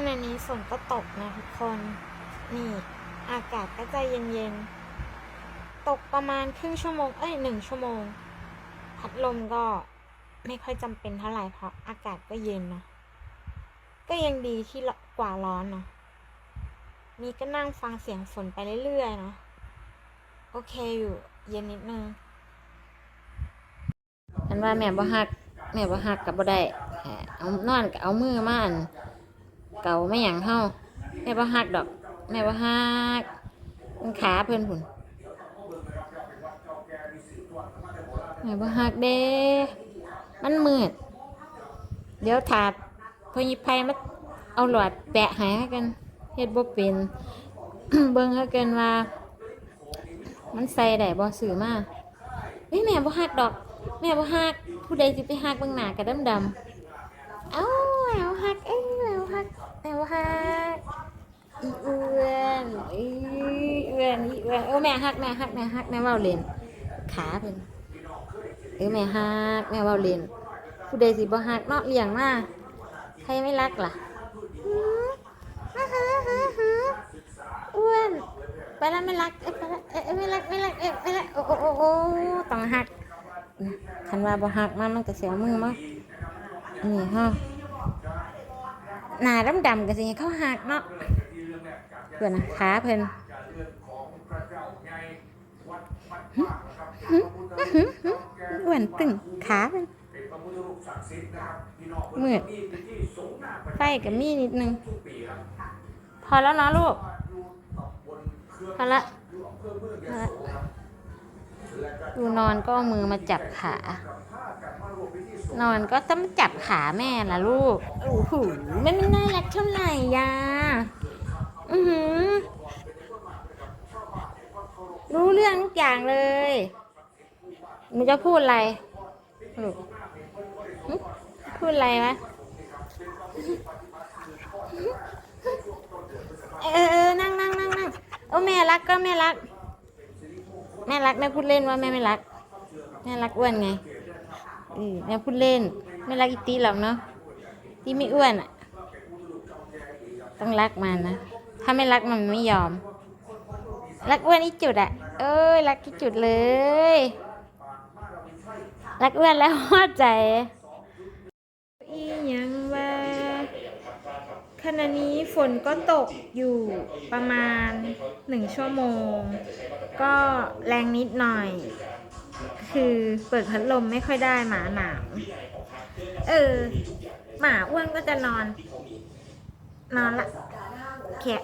ขณะนี้ฝนก็ตกนะทุกคน นี่ อากาศก็จะเย็นๆ ตกประมาณครึ่งชั่วโมง เอ้ยหนึ่งชั่วโมง พัดลมก็ไม่ค่อยจำเป็นเท่าไหร่เพราะอากาศก็เย็นเนาะ ก็ยังดีที่กว่าร้อนเนาะ นี่ก็นั่งฟังเสียงฝนไปเรื่อยๆเนาะ โอเคอยู่ เย็นนิดนึงอันว่าแม่บ่ฮัก แม่บ่ฮักกับบ่ได้แหมเอานอนก็เอามือมาอัน เก่าไม่หยังเฮาแม่บ่ฮักดอก แม่บ่ฮักมันขาเพิ่นพุ่นแม่บ่ฮักเด้ มันมืด เดี๋ยวถาดพอยิบไผมาเอาหลอดแปะห้ให้กันเฮ็ดบ่เป็นเบิ่งให้กันว่า มันใส่ได้บ่ซื้อมาเฮ้ยแม่บ่ฮักดอก แม่บ่ฮักผู้ใดสิไปฮักเบิ่งหน้ากะดำๆเอ้าแม่บ่ฮักเอ้ย ฮักแม่บ่ฮักอีเอื้อนอีเอื้อนอีเอื้อนเออแม่ฮักแม่ฮักแม่ฮักแม่ว้าเล่นขาเพิ่นเออแม่ฮักแม่ว้าเล่นผู้ใดสิบ่ฮักเนาะเลี้ยงมาใครไม่รักล่ะหือฮ่าฮ่าฮ่าฮ่าอ้วนไปแล้วไม่รักเอ้ยไปแล้วเอ้ยเอ้ยไม่รักไม่รักเอ้ยไม่รักโอ้โอ้โอ้โอต้องฮักคันว่าบ่หักมันมันก็เสียมือมานี่ฮะ หน้าดำๆก็สิเขาหักเนาะเพื่อนนะขาเพิ่นหึหึหึหึอ้วนตึงขาเพิ่นมืดไฟกับมีนิดนึง พอแล้วนะลูก พอละดูนอนก็มือมาจับขา นอนก็ต้องจับขาแม่ล่ะลูกโอ้โหมันไม่น่ารักเท่าไหร่ยาอือหือ รู้เรื่องทุกอย่างเลยมันจะพูดอะไรลูกพูดอะไรวะเออเออนั่งนั่งนั่งนั่งโอ้แม่รักก็แม่รัก แม่รักแม่พูดเล่นว่าแม่ไม่รัก แม่รักอ้วนไง อือแม่พูดเล่น ไม่รักอีตีหรอกเนาะตีไม่อ้วนอะต้องรักมันนะ ถ้าไม่รักมันไม่ยอม รักอ้วนอีจุดอะเอ้ยรักอีจุดเลย รักอ้วนแล้วหัวใจ อีหยังว่าขณะนี้ฝนก็ตกอยู่ประมาณหนึ่งชั่วโมง ก็แรงนิดหน่อย คือเปิดพัดลมไม่ค่อยได้หมาหนาวเออ หมาอ้วนก็จะนอน นอนละแขะ